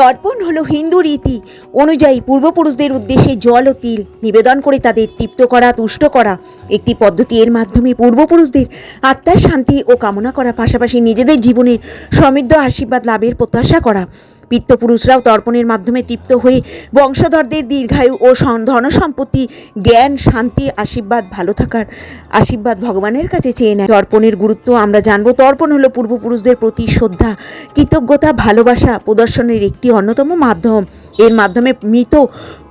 তর্পণ হলো হিন্দু রীতি। অনুযায়ী পূর্বপুরুষদের উদ্দেশ্যে জল ও তিল নিবেদন করে তাদের তৃপ্ত করা, তুষ্ট করা। একটি পদ্ধতি এর মাধ্যমে পূর্বপুরুষদের আত্মার শান্তি ও কামনা করা, পাশাপাশি নিজেদের জীবনের সমৃদ্ধ আশীর্বাদ লাভের প্রত্যাশা করা। পিত্তপুরুষরাও তর্পণের মাধ্যমে তৃপ্ত হয়ে বংশধরদের দীর্ঘায়ু ও ধন ধনসম্পত্তি, জ্ঞান, শান্তি, আশীর্বাদ, ভালো থাকার আশীর্বাদ ভগবানের কাছে চেয়ে নেয়। তর্পণের গুরুত্ব আমরা জানব। তর্পণ হলো পূর্বপুরুষদের প্রতি শ্রদ্ধা, কৃতজ্ঞতা, ভালোবাসা প্রদর্শনের একটি অন্যতম মাধ্যম। এর মাধ্যমে মৃত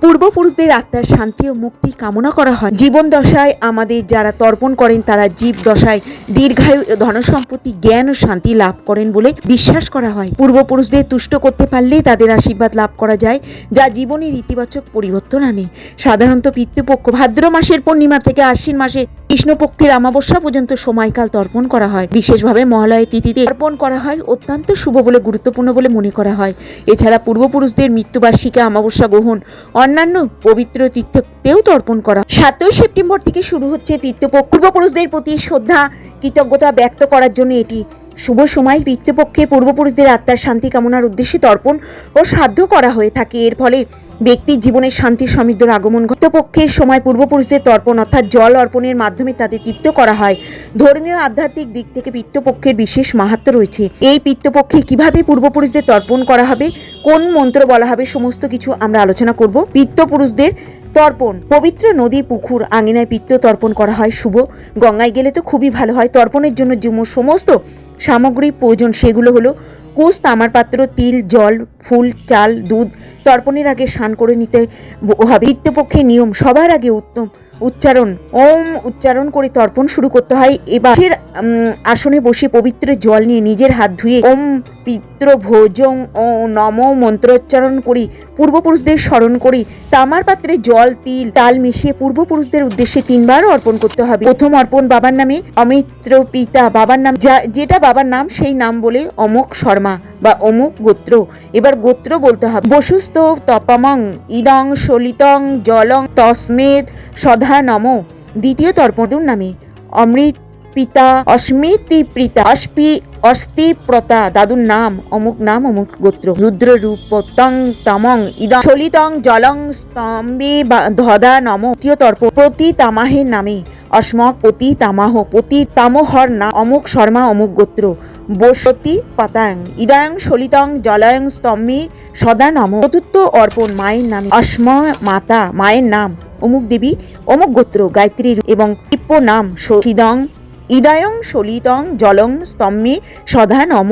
পূর্বপুরুষদের আত্মার শান্তি ও মুক্তি কামনা করা হয়। জীবন দশায় আমাদের যারা তর্পণ করেন, তারা জীব দশায় দীর্ঘায়ু ধনসম্পত্তি জ্ঞান ও শান্তি লাভ করেন বলে বিশ্বাস করা হয়। পূর্বপুরুষদের তুষ্ট করতে পারলেই তাদের আশীর্বাদ লাভ করা যায়, যা জীবনের ইতিবাচক পরিবর্তন আনে। সাধারণত পিতৃপক্ষ ভাদ্র মাসের পূর্ণিমা থেকে আশ্বিন মাসে কৃষ্ণপক্ষের অমাবস্যা পর্যন্ত সময়কাল তর্পণ করা হয়। বিশেষভাবে মহালয়ের তিথিতে অর্পণ করা হয়, অত্যন্ত শুভ বলে গুরুত্বপূর্ণ বলে মনে করা হয়। এছাড়া পূর্বপুরুষদের মৃত্যুবার্ষিকী অমাবস্যা গ্রহণ, অন্যান্য পবিত্র তীর্থতেও তর্পণ করা সাতই সেপ্টেম্বর থেকে শুরু হচ্ছে তীর্থপক্ষ। পূর্বপুরুষদের প্রতি শ্রদ্ধা, কৃতজ্ঞতা ব্যক্ত করার জন্য এটি শুভ সময়, পিতৃপক্ষে পূর্বপুরুষদের আত্মার শান্তি কামনার উদ্দেশ্যে তর্পণ ও সাধ্য করা হয়ে থাকে। এর ফলে ব্যক্তির জীবনের শান্তি সমৃদ্ধর আগমন পক্ষের সময় পূর্বপুরুষদের তর্পণ অর্থাৎ জল অর্পণের মাধ্যমে তাদের তৃপ্ত করা হয়। ধর্মীয় আধ্যাত্মিক দিক থেকে পিত্তপক্ষের বিশেষ মাহাত্ম রয়েছে। এই পিত্তপক্ষে কীভাবে পূর্বপুরুষদের তর্পণ করা হবে, কোন মন্ত্র বলা হবে, সমস্ত কিছু আমরা আলোচনা করব। পিত্তপুরুষদের তর্পণ, পবিত্র নদী, পুকুর, আঙিনায় পিত্ত তর্পণ করা হয় শুভ। গঙ্গায় গেলে তো খুবই ভালো হয়। তর্পণের জন্য যে সমস্ত সামগ্রী প্রয়োজন সেগুলো হলো কুশ তামার পাত্র, তিল, জল, ফুল, চাল, দুধ, তর্পণের আগে স্নান করে নিতে হবে। নিত্যপক্ষে নিয়ম, সবার আগে উত্তম উচ্চারণ, ওম উচ্চারণ করে তর্পণ শুরু করতে হয়। এবার আসনে বসে পবিত্র জল নিয়ে নিজের হাত ধুয়ে ওম পিত্র ভোজং ও নম মন্ত্রোচ্চারণ করি, পূর্বপুরুষদের স্মরণ করি, তামার পাত্রে জল, তিল তাল মিশিয়ে পূর্বপুরুষদের উদ্দেশ্যে তিনবার অর্পণ করতে হবে। প্রথম অর্পণ বাবার নামে, অমিত্র পিতা বাবার নাম, যা, যেটা বাবার নাম, সেই নাম বলে অমুক শর্মা বা অমুক গোত্র। এবার গোত্র বলতে হবে। বসুস্থ তপামং, ইদং সলিতং, জলং তস্মেদ সধা নম। দ্বিতীয় তর্পণ নামে, অমৃত পিতা অস্মিতি পিতা অস্পি অস্তি প্রতা দাদুর নাম, অমুক নাম, অমুক গোত্র। রুদ্র রূপ তং তমং ইদং চলিতং জলং স্তম্ভে বা ধদা নম তৃতীয় তর্প প্রতি তামাহের নামে অস্মক পতি তামাহ পতি তামহর না, অমুক শর্মা, অমুক গোত্র। বসতি পাতাং ইদায়ং সলিতং জলয়ং স্তম্ভে সদা নম। চতুর্থ অর্পণ মায়ের নাম অস্ম মাতা মায়ের নাম, অমুক দেবী, অমুক গোত্র, গায়ত্রী এবং টিপ্প নাম সিদং ইদায়ং সলিতং জলং স্তম্ভে সধা নম।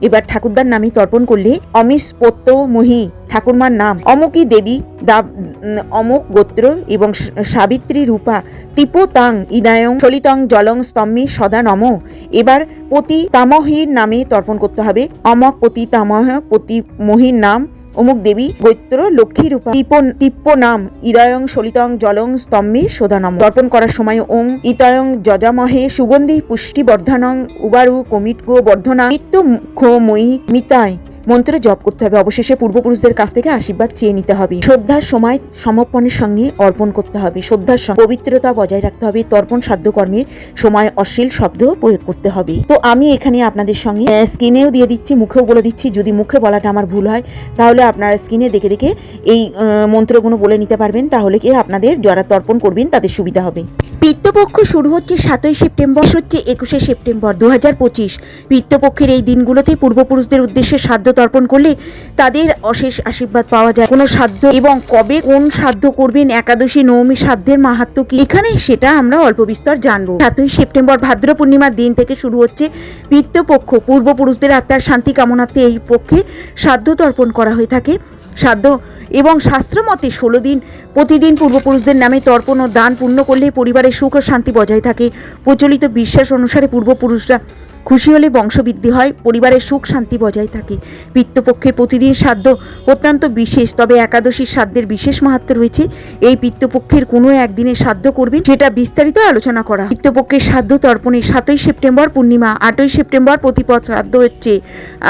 এবার ঠাকুরদার নামে তর্পণ করলে অমিস্পত্য মহি। ঠাকুরমার নাম। অমুকী দেবী অমুক গোত্র এবং সাবিত্রী রূপা তিপোতাং ইদায়ং সলিতং জলং স্তম্ভে সদা নম। এবার পতি তামহীর নামে তর্পণ করতে হবে। অমক পতি তামহ পতি মহির নাম। অমুক দেবী গৈত্র লক্ষ্মী রূপা তিপ তিপ্প নাম ইদয়ং সলিতং জলং স্তম্ভে সোদানম তর্পণ করার সময় ওং ইতয়ং যজামহে সুগন্ধি পুষ্টি বর্ধনং উবারু কমিটগো বর্ধনা। নিত্য মুখ্যময়ী মিতায় মন্ত্র জপ করতে হবে। অবশেষে পূর্বপুরুষদের কাছ থেকে আশীর্বাদ চেয়ে নিতে হবে। শ্রদ্ধার সময় সমর্পণের সঙ্গে অর্পণ করতে হবে। শ্রদ্ধার সঙ্গে পবিত্রতা বজায় রাখতে হবে। তর্পণ সাধ্য কর্মের সময় অশ্লীল শব্দ প্রয়োগ করতে হবে। তো আমি এখানে আপনাদের সঙ্গে স্ক্রিনেও দিয়ে দিচ্ছি, মুখেও বলে দিচ্ছি। যদি মুখে বলাটা আমার ভুল হয়, তাহলে আপনারা স্ক্রিনে দেখে দেখে এই মন্ত্রগুলো বলে নিতে পারবেন। তাহলে কি আপনাদের যারা তর্পণ করবেন, তাদের সুবিধা হবে। পিত্তপক্ষ শুরু হচ্ছে সাতই সেপ্টেম্বর হচ্ছে একুশে সেপ্টেম্বর দু হাজার পঁচিশ। পিত্তপক্ষের এই দিনগুলোতে পূর্বপুরুষদের উদ্দেশ্যে সাধ্য তর্পণ করলে তাদের অশেষ আশীর্বাদ পাওয়া যায়। কোনো সাধ্য এবং কবে কোন সাধ্য করবেন একাদশী নবমী সাধ্যের মাহাত্ম কি? এখানে সেটা আমরা অল্প বিস্তর জানব। সাতই সেপ্টেম্বর ভাদ্র পূর্ণিমার দিন থেকে শুরু হচ্ছে পিত্তপক্ষ পূর্বপুরুষদের আত্মার শান্তি কামনাতে এই পক্ষে সাধ্য তর্পণ করা হয়ে থাকে। সাধ্য এবং শাস্ত্রমতে ষোলো দিন প্রতিদিন পূর্বপুরুষদের নামে তর্পণ ও দান পূর্ণ করলে পরিবারের সুখ ও শান্তি বজায় থাকে। প্রচলিত বিশ্বাস অনুসারে পূর্বপুরুষরা খুশি হলে বংশবৃদ্ধি হয়, পরিবারের সুখ শান্তি বজায় থাকে। পিত্তপক্ষের প্রতিদিন সাধ্য অত্যন্ত বিশেষ, তবে একাদশীর সাধ্যের বিশেষ মাহাত্ম রয়েছে, এই পিত্তপক্ষের কোনো একদিনে সাধ্য করবেন? সেটা বিস্তারিত আলোচনা করা। পিত্তপক্ষের সাধ্য তর্পণে সাতই সেপ্টেম্বর পূর্ণিমা, আটই সেপ্টেম্বর প্রতিপদ শ্রাদ্ধ হচ্ছে,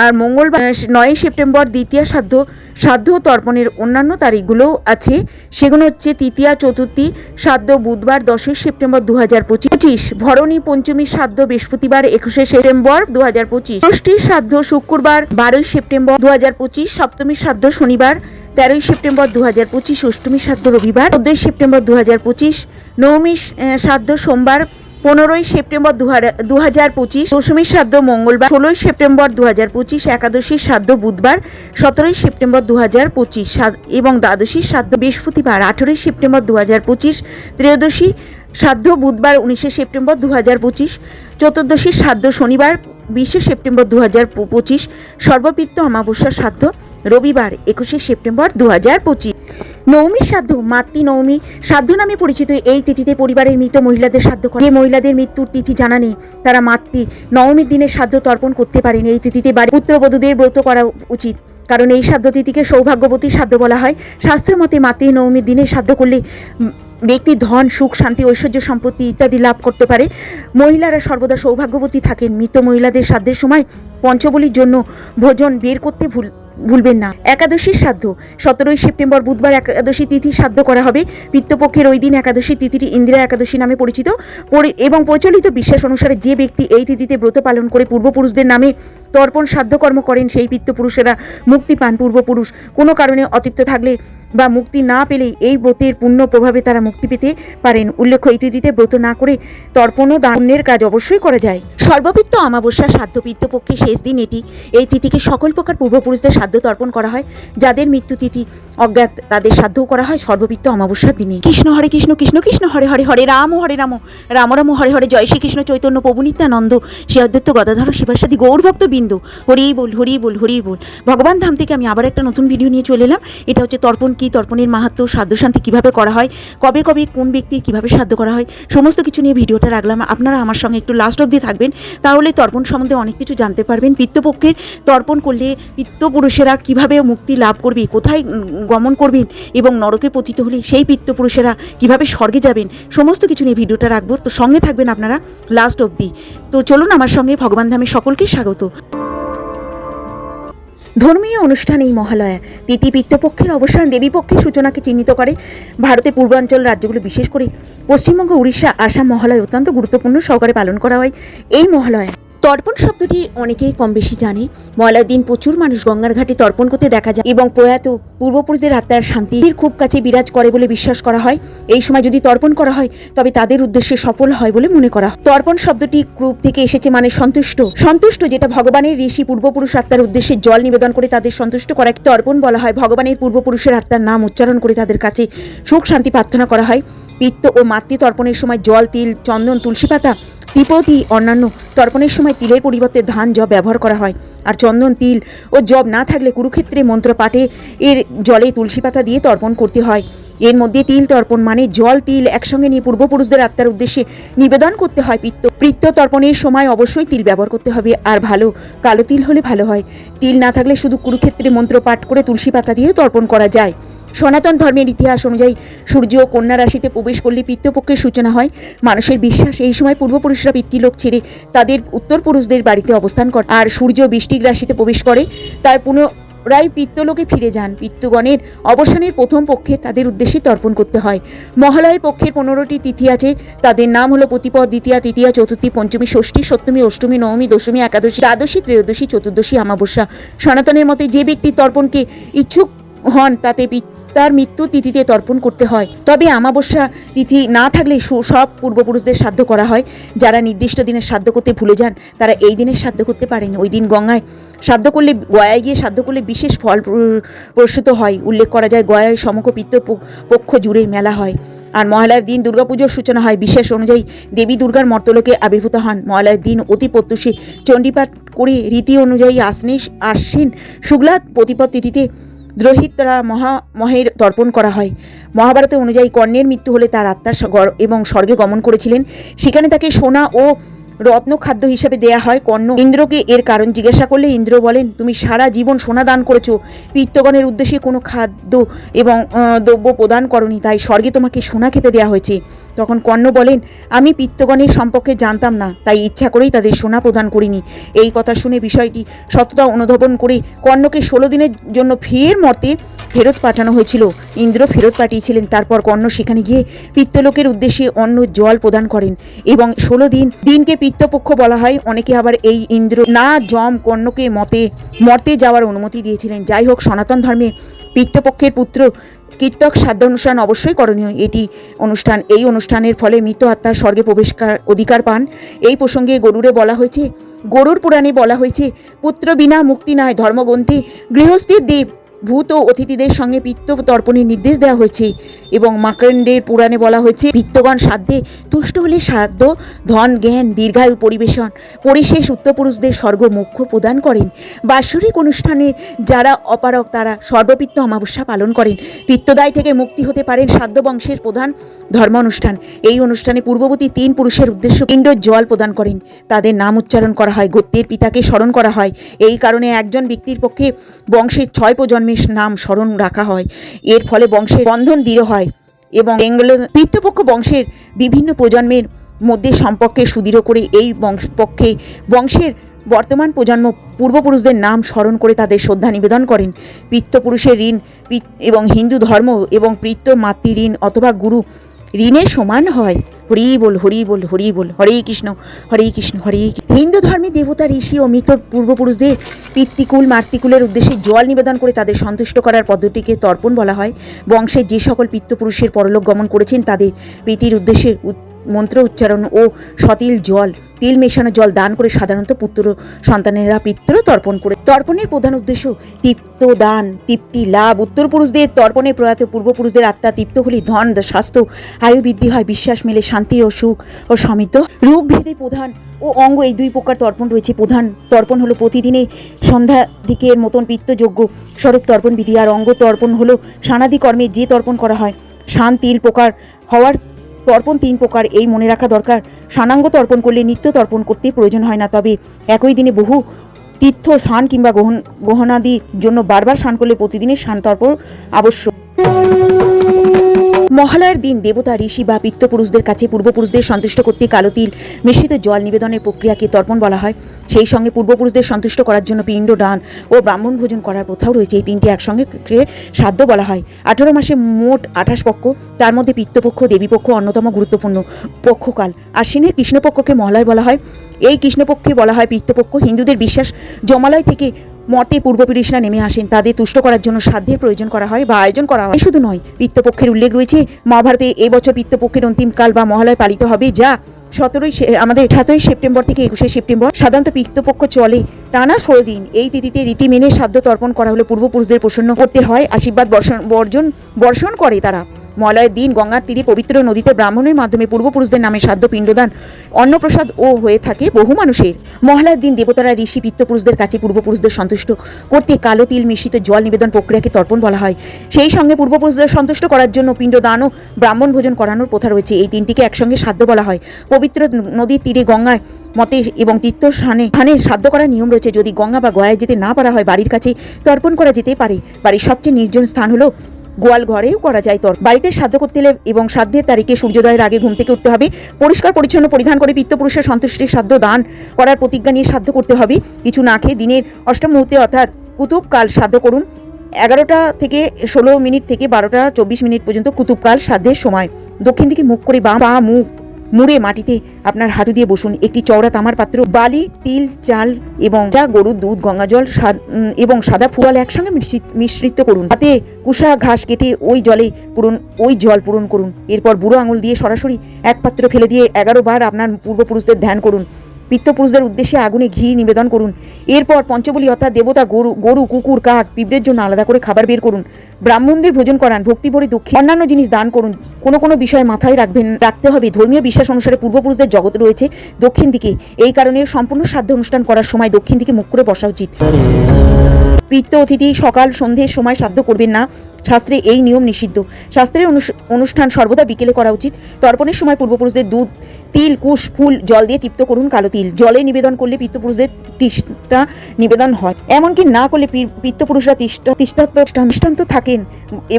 আর মঙ্গলবার নয়ই সেপ্টেম্বর দ্বিতীয় সাধ্য শ্রাদ্ধ তর্পণের অন্যান্য তারিখগুলোও আছে। সেগুলো হচ্ছে তৃতীয়া, চতুর্থী শ্রাদ্ধ বুধবার, দশই সেপ্টেম্বর দু হাজার পঁচিশ, ভরণী পঞ্চমী শ্রাদ্ধ বৃহস্পতিবার, একুশে সেপ্টেম্বর দু হাজার পঁচিশ ষষ্ঠীর শ্রাদ্ধ শুক্রবার, বারোই সেপ্টেম্বর দু হাজার পঁচিশ, সপ্তমী শ্রাদ্ধ শনিবার, তেরোই সেপ্টেম্বর দু হাজার পঁচিশ, অষ্টমী শ্রাদ্ধ রবিবার, চোদ্দোই সেপ্টেম্বর দু হাজার পঁচিশ, নবমী শ্রাদ্ধ সোমবার পনেরোই সেপ্টেম্বর দু হাজার পঁচিশ, দশমী শ্রাদ্ধ মঙ্গলবার, ষোলোই সেপ্টেম্বর দু হাজার পঁচিশ, একাদশী শ্রাদ্ধ বুধবার, সতেরোই সেপ্টেম্বর দু হাজার পঁচিশ এবং দ্বাদশী শ্রাদ্ধ বৃহস্পতিবার, আঠেরোই সেপ্টেম্বর দু হাজার পঁচিশ, ত্রয়োদশী শ্রাদ্ধ বুধবার, উনিশে সেপ্টেম্বর দু হাজার পঁচিশ, চতুর্দশী শ্রাদ্ধ শনিবার, বিশে সেপ্টেম্বর দু হাজার পঁচিশ, সর্বপিত্ত অমাবস্যার শ্রাদ্ধ রবিবার, একুশে সেপ্টেম্বর দু হাজার পঁচিশ। নবমী শ্রাদ্ধ মাতৃ নবমী শ্রাদ্ধ নামে পরিচিত এই তিথিতে পরিবারের মৃত মহিলাদের শ্রাদ্ধ করে। মহিলাদের মৃত্যুর তিথি জানা নেই, তারা মাতৃ নবমীর দিনে শ্রাদ্ধ তর্পণ করতে পারেন। এই তিথিতে বাড়ি পুত্রবধূদের ব্রত করা উচিত, কারণ এই শ্রাদ্ধ তিথিকে সৌভাগ্যবতী শ্রাদ্ধ বলা হয়। শাস্ত্র মতে মাতৃ নবমীর দিনে শ্রাদ্ধ করলে ব্যক্তি ধন, সুখ, শান্তি, ঐশ্বর্য, সম্পত্তি ইত্যাদি লাভ করতে পারে। মহিলারা সর্বদা সৌভাগ্যবতী থাকেন। মৃত মহিলাদের শ্রাদ্ধের সময় পঞ্চবলির জন্য ভোজন বের করতে ভুল ভুলবেন না। একাদশী শ্রাদ্ধ সতেরোই সেপ্টেম্বর বুধবার একাদশী তিথি শ্রাদ্ধ করা হবে। পিত্তপক্ষের ওই দিন একাদশী তিথিটি ইন্দিরা একাদশী নামে পরিচিত। পরি- এবং প্রচলিত বিশ্বাস অনুসারে যে ব্যক্তি এই তিথিতে ব্রত পালন করে পূর্বপুরুষদের নামে তর্পণ সাধ্যকর্ম করেন, সেই পিত্তপুরুষেরা মুক্তি পান পূর্বপুরুষ। কোনো কারণে অতিত্ব থাকলে বা মুক্তি না পেলেই এই ব্রতের পূর্ণ প্রভাবে তারা মুক্তি পেতে পারেন। উল্লেখ্য এই তিথিতে ব্রত না করে তর্পণ ও দানের কাজ অবশ্যই করা যায়। সর্বপিত্ত অমাবস্যা সাধ্য পিত্তপক্ষে শেষ দিন এটি। এই তিথিকে সকল প্রকার পূর্বপুরুষদের সাধ্য তর্পণ করা হয়। যাদের মৃত্যু তিথি অজ্ঞাত, তাদের সাধ্যও করা হয় সর্বপিত্ত অমাবস্যার দিনে। কৃষ্ণ হরে কৃষ্ণ কৃষ্ণ কৃষ্ণ, হরে হরে হরে রাম হরে রাম রাম রাম হরে হরে, জয় শ্রীকৃষ্ণ, চৈতন্য, প্রভু নিত্যানন্দ। শ্রী গদাধর শিবাসাদি গৌরভক্ত বিন্দু হরি বল হরি বল হরি বল। ভগবান ধাম থেকে আমি আবার একটা নতুন ভিডিও নিয়ে চলে এলাম। এটা হচ্ছে তর্পণ কি তর্পণের মাহাত্ম সাধ্য শান্তি কীভাবে করা হয়, কবে কবে, কোন ব্যক্তির কীভাবে সাধ্য করা হয়, সমস্ত কিছু নিয়ে ভিডিওটা রাখলাম। আপনারা আমার সঙ্গে একটু লাস্ট অবধি থাকবেন, তাহলে তর্পণ সম্বন্ধে অনেক কিছু জানতে পারবেন। পিত্তপক্ষের তর্পণ করলে পিত্তপুরুষেরা কীভাবে মুক্তি লাভ করবে, কোথায় গমন করবেন এবং নরকে পতিত হলে সেই পিত্তপুরুষেরা কীভাবে স্বর্গে যাবেন, সমস্ত কিছু নিয়ে ভিডিওটা রাখব। তো সঙ্গে থাকবেন আপনারা লাস্ট অবধি। তো চলুন আমার সঙ্গে ভগবান ধামে সকলকে স্বাগত। ধর্মীয় অনুষ্ঠান এই মহালয়া। তিথি পিত্তপক্ষের অবসান দেবীপক্ষের সূচনাকে চিহ্নিত করে ভারতের পূর্বাঞ্চল রাজ্যগুলো, বিশেষ করে পশ্চিমবঙ্গ, উড়িষ্যা, আসাম মহালয় অত্যন্ত গুরুত্বপূর্ণ সহকারে পালন করা হয় এই মহালয়া তর্পণ শব্দটি অনেকেই কম বেশি জানে। মহালয়ার দিন প্রচুর মানুষ গঙ্গার ঘাটে তর্পণ করতে দেখা যায় এবং প্রয়াত পূর্বপুরুষদের আত্মার শান্তির খুব কাছে বিরাজ করে বলে বিশ্বাস করা হয়। এই সময় যদি তর্পণ করা হয়, তবে তাদের উদ্দেশ্যে সফল হয় বলে মনে করা হয়। তর্পণ শব্দটি ক্রূপ থেকে এসেছে মানে সন্তুষ্ট। সন্তুষ্ট যেটা ভগবানের ঋষি পূর্বপুরুষ আত্মার উদ্দেশ্যে জল নিবেদন করে তাদের সন্তুষ্ট করা তর্পণ বলা হয়। ভগবানের পূর্বপুরুষের আত্মার নাম উচ্চারণ করে তাদের কাছে সুখ শান্তি প্রার্থনা করা হয়। পিত্ত ও মাতৃ তর্পণের সময় জল, তিল, চন্দন, তুলসী পাতা ত্রিপতি অন্যান্য তর্পণের সময় তিলের পরিবর্তে ধান জব ব্যবহার করা হয়। আর চন্দন, তিল ও জব না থাকলে কুরুক্ষেত্রে মন্ত্র পাঠে এর জলে তুলসী পাতা দিয়ে তর্পণ করতে হয়। এর মধ্যে তিল তর্পণ মানে জল, তিল একসঙ্গে নিয়ে পূর্বপুরুষদের আত্মার উদ্দেশ্যে নিবেদন করতে হয় পিত্ত। পিত্ত তর্পণের সময় অবশ্যই তিল ব্যবহার করতে হবে। আর ভালো, কালো তিল হলে ভালো হয়। তিল না থাকলে শুধু কুরুক্ষেত্রে মন্ত্র পাঠ করে তুলসী পাতা দিয়ে তর্পণ করা যায়। সনাতন ধর্মের ইতিহাস অনুযায়ী সূর্য কন্যা রাশিতে প্রবেশ করলে পিত্তপক্ষের সূচনা হয়। মানুষের বিশ্বাস, এই সময় পূর্বপুরুষরা পিতৃলোক ছেড়ে তাদের উত্তর পুরুষদের বাড়িতে অবস্থান করে। আর সূর্য বৃষ্টিক রাশিতে প্রবেশ করে, তার পুনরায় পিত্তলোকে ফিরে যান। পিত্তগণের অবসানের প্রথম পক্ষে তাদের উদ্দেশ্যে তর্পণ করতে হয়। মহালয়ের পক্ষের পনেরোটি তিথি আছে। তাদের নাম হলো প্রতিপদ, দ্বিতীয়া, তৃতীয়া, চতুর্থী, পঞ্চমী, ষষ্ঠী, সপ্তমী, অষ্টমী, নবমী, দশমী, একাদশী, দ্বাদশী, ত্রয়োদশী, চতুর্দশী আমাবস্যা সনাতনের মতে যে ব্যক্তি তর্পণকে ইচ্ছুক হন, তাতে পিতার মৃত্যু তিথিতে তর্পণ করতে হয়। তবে আমাবস্যা তিথি না থাকলে সব পূর্বপুরুষদের সাধ্য করা হয়। যারা নির্দিষ্ট দিনের সাধ্য করতে ভুলে যান, তারা এই দিনের সাধ্য করতে পারেন। ওই দিন গঙ্গায় সাধ্য করলে গয়ায় গিয়ে সাধ্য করলে বিশেষ ফল প্র- প্রসূত হয়। উল্লেখ করা যায়, গয়ায় সমক পিত্ত প- পক্ষ জুড়ে মেলা হয়। আর মহালয়ার দিন দুর্গাপুজোর সূচনা হয়। বিশেষ অনুযায়ী দেবী দুর্গার মর্তলোকে আবির্ভূত হন। মহালয়ার দিন অতি প্রত্যুষী চণ্ডীপাঠ করে রীতি অনুযায়ী আশ্বিন আশ্বিন শুক্লা প্রতিপদ তিথিতে দ্রোহিতরা মহামহের তর্পণ করা হয়। মহাভারত অনুযায়ী কর্ণের মৃত্যু হলে তার আত্মা স- এবং স্বর্গে গমন করেছিলেন। সেখানে তাকে সোনা ও রত্ন খাদ্য হিসেবে দেয়া হয়। কর্ণ ইন্দ্রকে এর কারণ জিজ্ঞাসা করলে ইন্দ্র বলেন, তুমি সারা জীবন সোনা দান করেছ। পিত্তগণের উদ্দেশ্যে কোনো খাদ্য এবং দ্রব্য প্রদান করনি, তাই স্বর্গে তোমাকে সোনা খেতে দেওয়া হয়েছে। তখন কর্ণ বলেন, আমি পিত্তগণের সম্পর্কে জানতাম না, তাই ইচ্ছা করেই তাদের সোনা প্রদান করিনি। এই কথা শুনে বিষয়টি সততা অনুধাবন করে কর্ণকে ষোলো দিনের জন্য ফের মর্তে ফেরত পাঠানো হয়েছিল। ইন্দ্র ফেরত পাঠিয়েছিলেন, তারপর কর্ণ সেখানে গিয়ে পিত্তলোকের উদ্দেশ্যে অন্ন জল প্রদান করেন এবং ষোলো দিন, দিনকে পিত্তপক্ষ বলা হয়। অনেকে আবার এই ইন্দ্র না জম কর্ণকে মতে মর্তে যাওয়ার অনুমতি দিয়েছিলেন। যাই হোক, সনাতন ধর্মে পিত্তপক্ষের পুত্র কীর্তক সাধ্য অনুষ্ঠান অবশ্যই করণীয়। এটি অনুষ্ঠান, এই অনুষ্ঠানের ফলে মৃত আত্মার স্বর্গে প্রবেশকার অধিকার পান। এই প্রসঙ্গে গরুরে বলা হয়েছে গরুর পুরাণে বলা হয়েছে, পুত্র বিনা মুক্তি নয়, ধর্মগ্রন্থে গৃহস্থির দেব, ভূত ও অতিথিদের সঙ্গে পিত্ত তর্পণের নির্দেশ দেওয়া হয়েছে। এবং মাকরেন্ডের পুরাণে বলা হয়েছে ভিত্তগণ সাধ্যে তুষ্ট হলে সাধ্য, ধন, জ্ঞান, দীর্ঘায়ু পরিবেশন পরিশেষ উত্তরপুরুষদের স্বর্গ মুখ্য প্রদান করেন। বাৎসরিক অনুষ্ঠানে যারা অপারক তারা সর্বপিত্ত অমাবস্যা পালন করেন। পিত্তদায় থেকে মুক্তি হতে পারেন সাধ্য বংশের প্রধান ধর্ম অনুষ্ঠান এই অনুষ্ঠানে পূর্ববর্তী তিন পুরুষের উদ্দেশ্য পিণ্ড জল প্রদান করেন। তাদের নাম উচ্চারণ করা হয়, গোত্রের পিতাকে স্মরণ করা হয়। এই কারণে একজন ব্যক্তির পক্ষে বংশের ছয় প্রজন্মের নাম স্মরণ রাখা হয়। এর ফলে বংশের বন্ধন দৃঢ় হয়। এবং বেঙ্গল পিতৃপক্ষ বংশের বিভিন্ন প্রজন্মের মধ্যে সম্পর্কে সুদৃঢ় করে এই বংশ পক্ষে বংশের বর্তমান প্রজন্ম পূর্বপুরুষদের নাম স্মরণ করে তাদের শ্রদ্ধা নিবেদন করেন। পিত্তপুরুষের ঋণ এবং হিন্দু ধর্ম এবং পিত্ত মাতৃ ঋণ অথবা গুরু ঋণের সমান হয়। হরি বল হরি বল হরি বল হরে কৃষ্ণ হরে কৃষ্ণ। হরে হিন্দু ধর্মে দেবতা, ঋষি ও মৃত পূর্বপুরুষদের পিতৃকুল, মাতৃকুলের উদ্দেশ্যে জল নিবেদন করে তাদের সন্তুষ্ট করার পদ্ধতিকে তর্পণ বলা হয়। বংশের যে সকল পিতৃপুরুষের পরলোক গমন করেছেন, তাদের প্রীতির উদ্দেশ্যে মন্ত্র উচ্চারণ ও সতিল জল, তিল মেশানো জল দান করে সাধারণত পুত্র সন্তানেরা পিতৃ তর্পণ করে। তর্পণের প্রধান উদ্দেশ্য তৃপ্ত দান, তৃপ্তি, লাভ। উত্তরপুরুষদের তর্পণের প্রয়াত পূর্বপুরুষদের আত্মা তৃপ্ত হলে ধন, স্বাস্থ্য, আয়ু বৃদ্ধি হয়, বিশ্বাস মেলে, শান্তি ও সুখ ও সমৃদ্ধ রূপ ভেদে প্রধান ও অঙ্গ এই দুই প্রকার তর্পণ রয়েছে। প্রধান তর্পণ হলো প্রতিদিনে সন্ধ্যা দিকের মতন পিত্তযোগ্য স্বরূপ তর্পণ বিধি। আর অঙ্গ তর্পণ হলো সানাদি কর্মে যে তর্পণ করা হয়, শান, তিল প্রকার হওয়ার তর্পণ তিন প্রকার, এই মনে রাখা দরকার। সানাঙ্গ তর্পণ করলে নিত্য তর্পণ করতে প্রয়োজন হয় না, তবে একই দিনে বহু তীর্থ স্নান কিংবা গ্রহণ গহনাদির জন্য বারবার স্নান করলে প্রতিদিনের স্নান তর্পণ আবশ্যক। মহালয়ার দিন দেবতা, ঋষি বা পিত্তপুরুষদের কাছে পূর্বপুরুষদের সন্তুষ্ট করতে কালো তিল মিশ্রিত জল নিবেদনের প্রক্রিয়াকে তর্পণ বলা হয়। সেই সঙ্গে পূর্বপুরুষদের সন্তুষ্ট করার জন্য পিণ্ড, দান ও ব্রাহ্মণ ভোজন করার প্রথাও রয়েছে। এই তিনটি একসঙ্গে সাধ্য বলা হয়। আঠারো মাসে মোট আঠাশ পক্ষ, তার মধ্যে পিত্তপক্ষ, দেবীপক্ষ অন্যতম গুরুত্বপূর্ণ পক্ষকাল। আশ্বিনের কৃষ্ণপক্ষকে মহালয় বলা হয়। এই কৃষ্ণপক্ষে বলা হয় পিত্তপক্ষ। হিন্দুদের বিশ্বাস, জমালয় থেকে মর্তে পূর্বপুরুষরা নেমে আসেন। তাদের তুষ্ট করার জন্য সাধ্যের প্রয়োজন করা হয় বা আয়োজন করা হয়। শুধু নয়, পিত্তপক্ষের উল্লেখ রয়েছে, মহাভারতে এবছর পিত্তপক্ষের অন্তিমকাল বা মহালয় পালিত হবে। যা সতেরোই আমাদের সাতই সেপ্টেম্বর থেকে একুশে সেপ্টেম্বর সাধারণত পিত্তপক্ষ চলে টানা ষোলো দিন। এই তিথিতে রীতি মেনে সাধ্য তর্পণ করা হলে পূর্বপুরুষদের প্রসন্ন করতে হয়। আশীর্বাদ বর্ষণ বর্জন বর্ষণ করে তারা। মলয়ের দিন গঙ্গার তীরে পবিত্র নদীতে ব্রাহ্মণের মাধ্যমে পূর্বপুরুষদের নামে সাধ্য পিণ্ডদান, অন্নপ্রসাদ ও হয়ে থাকে বহু মানুষের। মহালয়ার দিন দেবতারা ঋষি পিত্তপুরুষদের কাছে পূর্বপুরুষদের সন্তুষ্ট করতে কালো তিল মিশ্রিত জল নিবেদন প্রক্রিয়াকে তর্পণ বলা হয়। সেই সঙ্গে পূর্বপুরুষদের সন্তুষ্ট করার জন্য পিণ্ডদান ও ব্রাহ্মণ ভোজন করানোর প্রথা রয়েছে। এই তিনটিকে একসঙ্গে সাধ্য বলা হয়। পবিত্র নদীর তীরে গঙ্গায় মতে এবং তীর্থ স্থানে স্থানে সাধ্য করার নিয়ম রয়েছে। যদি গঙ্গা বা গয়ায় যেতে না পারা হয়, বাড়ির কাছে তর্পণ করা যেতে পারে। বাড়ির সবচেয়ে নির্জন স্থান হলো গোয়াল ঘরেও করা যায় তোর বাড়িতে সাধ্য করতে এলে এবং সাধ্যের তারিখে সূর্যোদয়ের আগে ঘুম থেকে উঠতে হবে। পরিষ্কার পরিচ্ছন্ন পরিধান করে পিত্তপুরুষের সন্তুষ্টির সাধ্য দান করার প্রতিজ্ঞা নিয়ে সাধ্য করতে হবে। কিছু না খেয়ে দিনের অষ্টম মুহূর্তে অর্থাৎ কুতুবকাল সাধ্য করুন। এগারোটা থেকে ষোলো মিনিট থেকে বারোটা চব্বিশ মিনিট পর্যন্ত কুতুবকাল সাধ্যের সময়। দক্ষিণ দিকে মুখ করে বাঁ মুখ মুড়ে মাটিতে আপনার হাঁটু দিয়ে বসুন। একটি চওড়া তামার পাত্র, বালি, তিল, চাল এবং যা গরুর দুধ গঙ্গা জল এবং সাদা ফুয়াল একসঙ্গে মিশ্রিত- করুন। হাতে কুষা ঘাস কেটে ওই জলে পূরণ ওই জল পূরণ করুন। এরপর বুড়ো আঙুল দিয়ে সরাসরি এক পাত্র ফেলে দিয়ে এগারো বার আপনার পূর্বপুরুষদের ধ্যান করুন। পিত্তপুরুষদের উদ্দেশ্যে আগুনে ঘি নিবেদন করুন। এরপর পঞ্চবলী অর্থাৎ দেবতা, গরু গরু, কুকুর, কাক, পিঁপড়ের জন্য আলাদা করে খাবার বের করুন। ব্রাহ্মণদের ভোজন করান ভক্তি দুঃখী অন্যান্য জিনিস দান করুন। কোনো কোনো বিষয় মাথায় রাখবেন, রাখতে হবে। ধর্মীয় বিশ্বাস অনুসারে পূর্বপুরুষদের জগৎ রয়েছে দক্ষিণ দিকে। এই কারণে সম্পূর্ণ সাধ্য অনুষ্ঠান করার সময় দক্ষিণ দিকে মুখ করে বসা উচিত। পিত্ত অতিথি সকাল সন্ধ্যের সময় সাধ্য করবেন না। শাস্ত্রে এই নিয়ম নিষিদ্ধ। শাস্ত্রের অনুষ্ঠান সর্বদা বিকেলে করা উচিত। তর্পণের সময় পূর্বপুরুষদের দুধ তিল, কুশ, ফুল, জল দিয়ে তৃপ্ত করুন কালো তিল। জলে নিবেদন করলে পিত্তপুরুষদের তিষ্ঠা নিবেদন হয়। এমনকি না করলে পিত্তপুরুষরা তিষ্ঠা তিষ্ঠাত্ত দৃষ্টান্ত থাকেন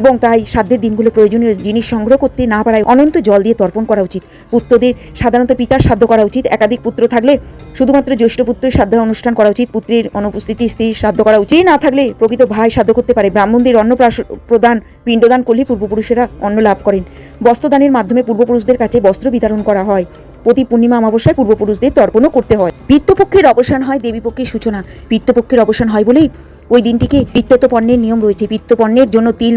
এবং তাই সাধ্যের দিনগুলো প্রয়োজনীয় জিনিস সংগ্রহ করতে না পারায় অনন্ত জল দিয়ে তর্পণ করা উচিত। পুত্রদের সাধারণত পিতার সাধ্য করা উচিত। একাধিক পুত্র থাকলে শুধুমাত্র জ্যৈষ্ঠ পুত্রের সাধ্য অনুষ্ঠান করা উচিত। পুত্রের অনুপস্থিতি, স্ত্রীর সাধ্য করা উচিত। না থাকলে প্রকৃত ভাই সাধ্য করতে পারে। ব্রাহ্মণদের অন্ন প্রদান, পিণ্ডদান করলে পূর্বপুরুষেরা অন্ন লাভ করেন। বস্ত্রদানের মাধ্যমে পূর্বপুরুষদের কাছে বস্ত্র বিতরণ করা হয়। প্রতি পূর্ণিমা অমাবস্যায় পূর্বপুরুষদের তর্পণও করতে হয়। পিত্তপক্ষের অবসান হয় দেবীপক্ষের সূচনা। পিত্তপক্ষের অবসান হয় বলেই ওই দিনটিকে পিত্তত পণ্যের নিয়ম রয়েছে। পিত্তপণ্যের জন্য তিল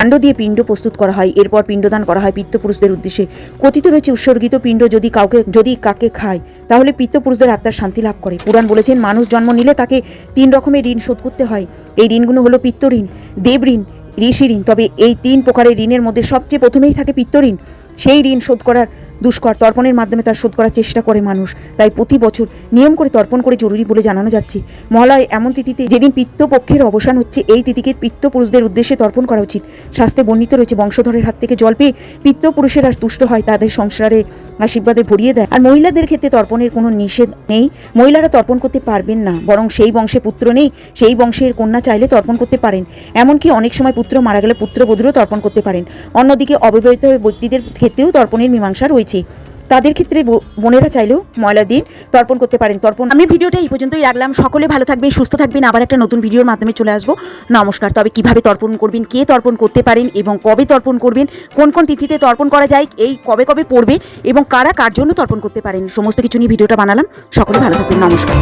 কাণ্ড দিয়ে পিণ্ড প্রস্তুত করা হয়। এরপর পিণ্ডদান করা হয় পিত্তপুরুষদের উদ্দেশ্যে। কথিত রয়েছে, উৎসর্গিত পিণ্ড যদি কাউকে, যদি কাকে খায়, তাহলে পিত্তপুরুষদের আত্মার শান্তি লাভ করে। পুরাণ বলেছেন, মানুষ জন্ম নিলে তাকে তিন রকমের ঋণ শোধ করতে হয়। এই ঋণগুলো হলো পিত্ত ঋণ দেব ঋণ ঋষি ঋণ। তবে এই তিন প্রকারের ঋণের মধ্যে সবচেয়ে প্রথমেই থাকে পিত্ত ঋণ সেই ঋণ শোধ করার দুষ্কর তর্পণের মাধ্যমে তার শোধ করার চেষ্টা করে মানুষ। তাই প্রতি বছর নিয়ম করে তর্পণ করে জরুরি বলে জানানো যাচ্ছে। মহালয় এমন তিথিতে যেদিন পিত্তপক্ষের অবসান হচ্ছে, এই তিথিকে পিত্তপুরুষদের উদ্দেশ্যে তর্পণ করা উচিত। শাস্ত্রে বর্ণিত রয়েছে, বংশধরের হাত থেকে জল পেয়ে পিত্তপুরুষেরা তুষ্ট হয় তাদের সংসারে আশীর্বাদে ভরিয়ে দেয়। আর মহিলাদের ক্ষেত্রে তর্পণের কোনো নিষেধ নেই। মহিলারা তর্পণ করতে পারবেন না, বরং সেই বংশে পুত্র নেই, সেই বংশের কন্যা চাইলে তর্পণ করতে পারেন। এমনকি অনেক সময় পুত্র মারা গেলে পুত্রবধূরও তর্পণ করতে পারেন। অন্যদিকে অবিবাহিত ব্যক্তিদের ক্ষেত্রেও তর্পণের মীমাংসা রয়েছে। তাদের ক্ষেত্রে বোনেরা চাইলেও ময়লা দিন, তর্পণ করতে পারেন, তর্পণ। আমি ভিডিওটা এই পর্যন্তই রাখলাম। সকলে ভালো থাকবেন, সুস্থ থাকবেন। আবার একটা নতুন ভিডিওর মাধ্যমে চলে আসব। নমস্কার। তবে কীভাবে তর্পণ করবেন, কে তর্পণ করতে পারেন এবং কবে তর্পণ করবেন, কোন কোন তিথিতে তর্পণ করা যায়, এই কবে কবে পড়বে এবং কারা কার জন্য তর্পণ করতে পারেন, সমস্ত কিছু নিয়ে ভিডিওটা বানালাম। সকলে ভালো থাকবেন। নমস্কার।